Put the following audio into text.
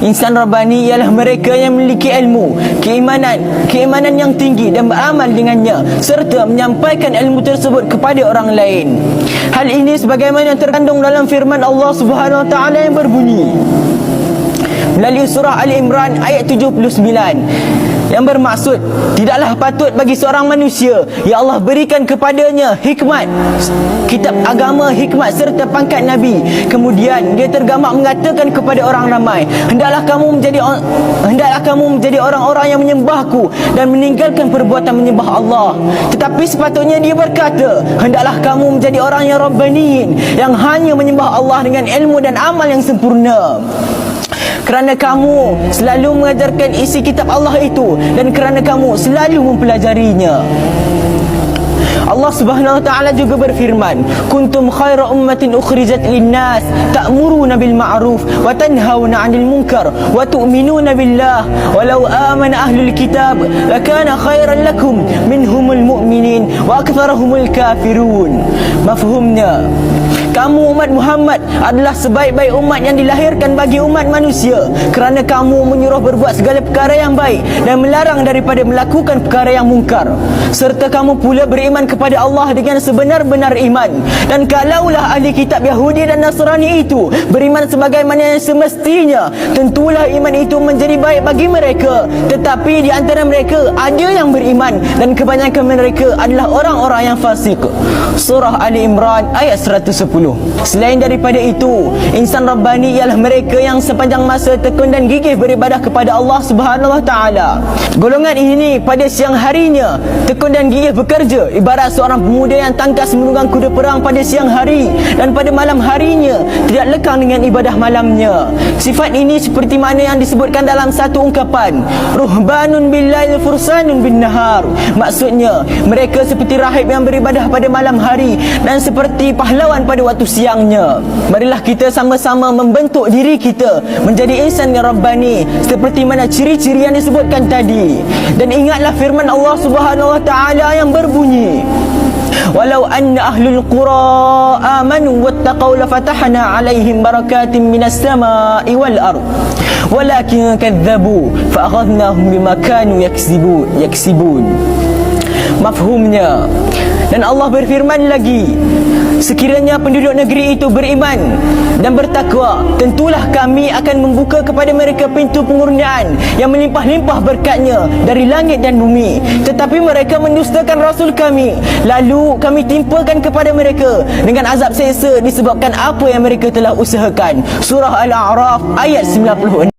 Insan Rabbani ialah mereka yang memiliki ilmu, keimanan, keimanan yang tinggi dan beramal dengannya serta menyampaikan ilmu tersebut kepada orang lain. Hal ini sebagaimana terkandung dalam firman Allah Subhanahu Wa Taala yang berbunyi melalui surah Ali Imran ayat 79 yang bermaksud tidaklah patut bagi seorang manusia yang Allah berikan kepadanya hikmat kitab agama hikmat serta pangkat nabi. Kemudian dia tergamak mengatakan kepada orang ramai hendaklah kamu menjadi hendaklah kamu menjadi orang-orang yang menyembahku dan meninggalkan perbuatan menyembah Allah. Tetapi sepatutnya dia berkata hendaklah kamu menjadi orang yang rabbaniin yang hanya menyembah Allah dengan ilmu dan amal yang sempurna kerana kamu selalu mengajarkan isi kitab Allah itu dan kerana kamu selalu mempelajarinya. Allah Subhanahu wa taala juga berfirman, "Kuntum khaira ummatin ukhrijat lin-nas, ta'muruna bil ma'ruf wa tanhauna 'anil munkar wa tu'minuna billah. Walau amana ahlul kitab, lakana khairan lakum minhumul mu'minin wa aktharuhumul kafirun." Mafhumnya, kamu umat Muhammad adalah sebaik-baik umat yang dilahirkan bagi umat manusia. Kerana kamu menyuruh berbuat segala perkara yang baik dan melarang daripada melakukan perkara yang mungkar. Serta kamu pula beriman kepada Allah dengan sebenar-benar iman. Dan kalaulah ahli kitab Yahudi dan Nasrani itu beriman sebagaimana yang semestinya tentulah iman itu menjadi baik bagi mereka. Tetapi di antara mereka ada yang beriman dan kebanyakan mereka adalah orang-orang yang fasik. Surah Ali Imran ayat 110 Selain daripada itu, insan Rabbani ialah mereka yang sepanjang masa tekun dan gigih beribadah kepada Allah Subhanahu Taala. Golongan ini pada siang harinya tekun dan gigih bekerja ibarat seorang pemuda yang tangkas menunggang kuda perang pada siang hari dan pada malam harinya tidak lekang dengan ibadah malamnya. Sifat ini seperti mana yang disebutkan dalam satu ungkapan, ruhbanun billail fursanun bin nahar. Maksudnya, mereka seperti rahib yang beribadah pada malam hari dan seperti pahlawan pada waktu siangnya. Marilah kita sama-sama membentuk diri kita menjadi insan yang rabbani seperti mana ciri-ciri yang disebutkan tadi. Dan ingatlah firman Allah Subhanahu wa taala yang berbunyi Walau anna ahlul qura amanu wattaqau lafatahna alaihim barakatin minas sama'i wal ard walakin kadzabu fa akhadnahum bima kanu yaksibun yaksibun mafhumnya. Dan Allah berfirman lagi Sekiranya penduduk negeri itu beriman dan bertakwa Tentulah kami akan membuka kepada mereka pintu pengurniaan Yang melimpah-limpah berkatnya dari langit dan bumi. Tetapi mereka mendustakan Rasul kami. Lalu kami timpakan kepada mereka Dengan azab seksa disebabkan apa yang mereka telah usahakan. Surah Al-A'raf ayat 96